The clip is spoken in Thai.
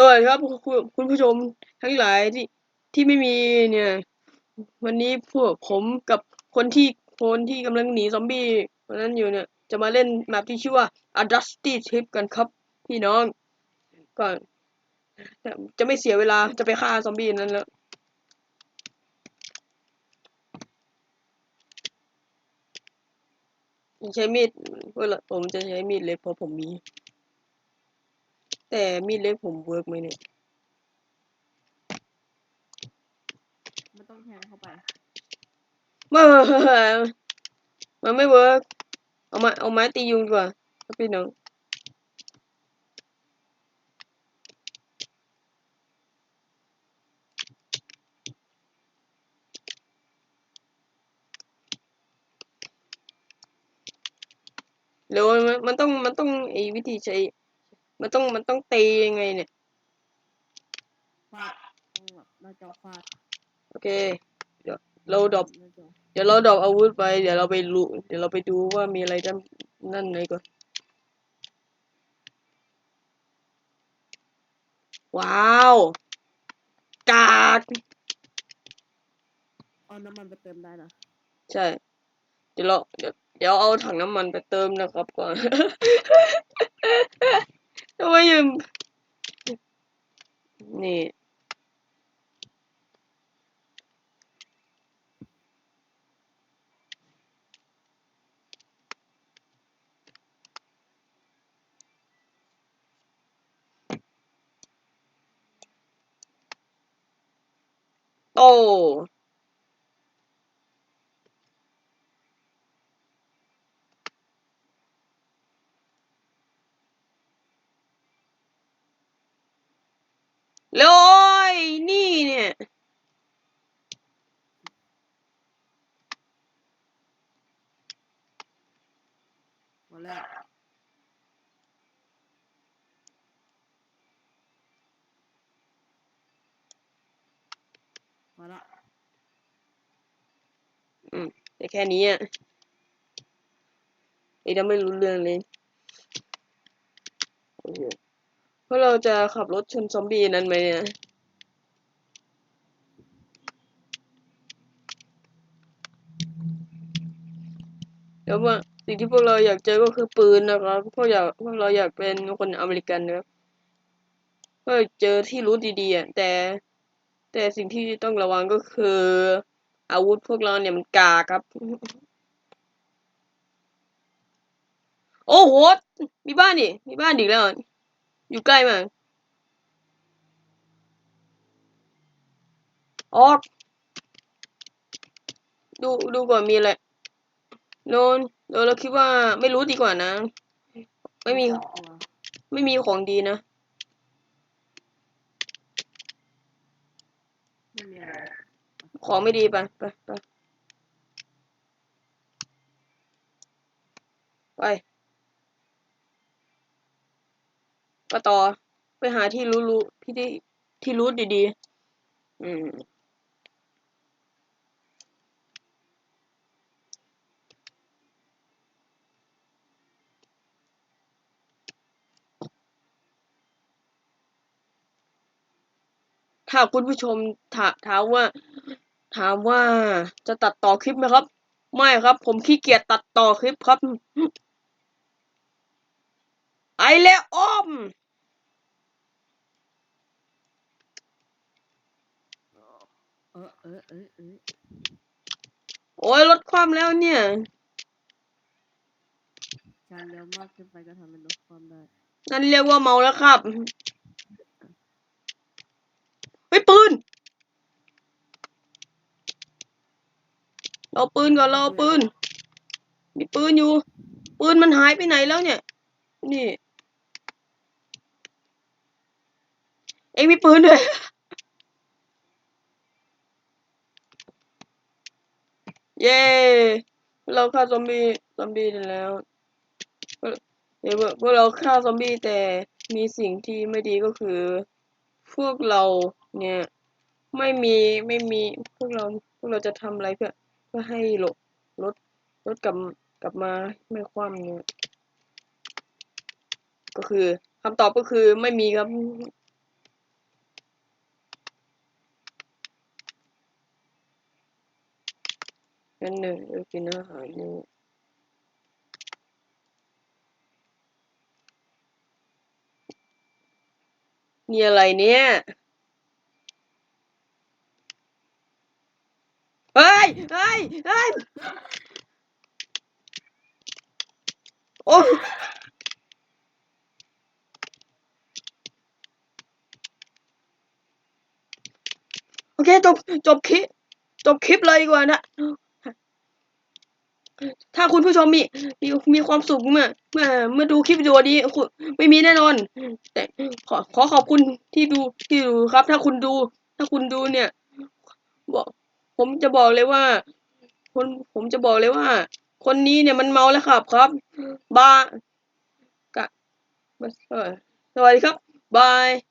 สวัสดีครับคุณคุณผู้ชมทั้งหลายที่ที่ไม่มีเนี่ย วันนี้พวกผมกับคนที่คนที่กำลังหนีซอมบี้วันนั้นอยู่เนี่ย จะมาเล่นแมปที่ชื่อว่า A Dusty Trip กันครับ พี่น้อง ก่อน จะไม่เสียเวลาจะไปฆ่าซอมบี้นั้นแล้วใช้มีดเวลาผมจะใช้มีดเล็กเพราะผมมี แต่มีดเล็กผมเวิร์กไหมเนี่ยไม่ต้องแทงเข้าไปไม่มันไม่เวิร์กเอามาเอาไม้ตียุงดีกว่าครับพี่น้องเร็วมันมันต้องมันต้องไอ้วิธีใช้ มันต้องมันต้องตียังไงเนี่ย ฟาดต้องแบบหน้าจอฟาดโอเค เดี๋ยวเราดรอปหน้าจอเดี๋ยวเราดรอปอาวุธไป เดี๋ยวเราไปรู้เดี๋ยวเราไปดูว่ามีอะไรด้านนั่นไหนก่อน ว้าวกากเอาน้ำมันไปเติมได้นะใช่ เดี๋ยวเราเดี๋ยวเดี๋ยวเอาถังน้ำมันไปเติมนะครับก่อน ทำไมยังนี่ โอ้ เลยนี่เนี่ยมาแล้วมาละแต่แค่นี้อะไอ้เราไม่รู้เรื่องเลยโอ้โห เพราะเราจะขับรถชนซอมบี้นั้นไหมเนี่ยเดี๋ยวว่าสิ่งที่พวกเราอยากเจอก็คือปืนนะครับพวกอยากพวกเราอยากเป็นคนอเมริกันนะครับก็เจอที่รู้ดีๆอะแต่ แต่สิ่งที่ต้องระวังก็คือ อาวุธพวกเราเนี่ยมันกาครับ โอ้โหมีบ้านดิมีบ้านอีกแล้ว อยู่ใกล้มากออกดูดูก่อนมีอะไรโนนเดี๋ยวเราคิดว่าไม่รู้ดีกว่านะ ไม่มี ไม่มีของดีนะของไม่ดีไปไปไปไป ไปต่อ ไปหาที่รู้รู้พี่ที่ที่รู้ดีๆ อืมถ้าคุณผู้ชมถาถามว่า ถามว่าจะตัดต่อคลิปไหมครับ ไม่ครับ ผมขี้เกียจตัดต่อคลิปครับ ไอแล้วอ้อม เออเออเออเออโอ้ยลดความแล้วเนี่ยการเร็วมากขึ้นไปก็ทำให้ลดความได้ นั่นเรียกว่าเมาแล้วครับเฮ้ยปืน เราปืนก่อนเราปืน มีปืนอยู่ ปืนมันหายไปไหนแล้วเนี่ย นี่ เอ็งมีปืนด้วย เย้ เราฆ่าซอมบี้ ซอมบี้ได้แล้วเดี๋ยวพวกเราฆ่าซอมบี้แต่มีสิ่งที่ไม่ดีก็คือ พวกเราเนี่ยไม่มีไม่มีพวกเราพวกเราจะทำอะไรเพื่อเพื่อให้รถรถรถกลับกลับมาไม่คว่ำเนี่ยก็คือคำตอบก็คือไม่มีครับ งั้นหนึ่งเดี๋ยวกินอาหารนี่นี่อะไรเนี่ยเฮ้ยเฮ้ยเฮ้ยโอ้โอเคจบจบคลิปจบคลิปเลยดีกว่านะ ถ้าคุณผู้ชมมีมีมีความสุขเมื่อเมื่อเมื่อดูคลิปวิดีโอนี้คุณไม่มีแน่นอน แต่ขอขอขอบคุณที่ดูที่ดูครับ ถ้าคุณดู ถ้าคุณดูเนี่ยบอกผมจะบอกเลยว่า คนผมจะบอกเลยว่า คนนี้เนี่ยมันเมาแล้วครับครับบายกะสวัสดีครับบาย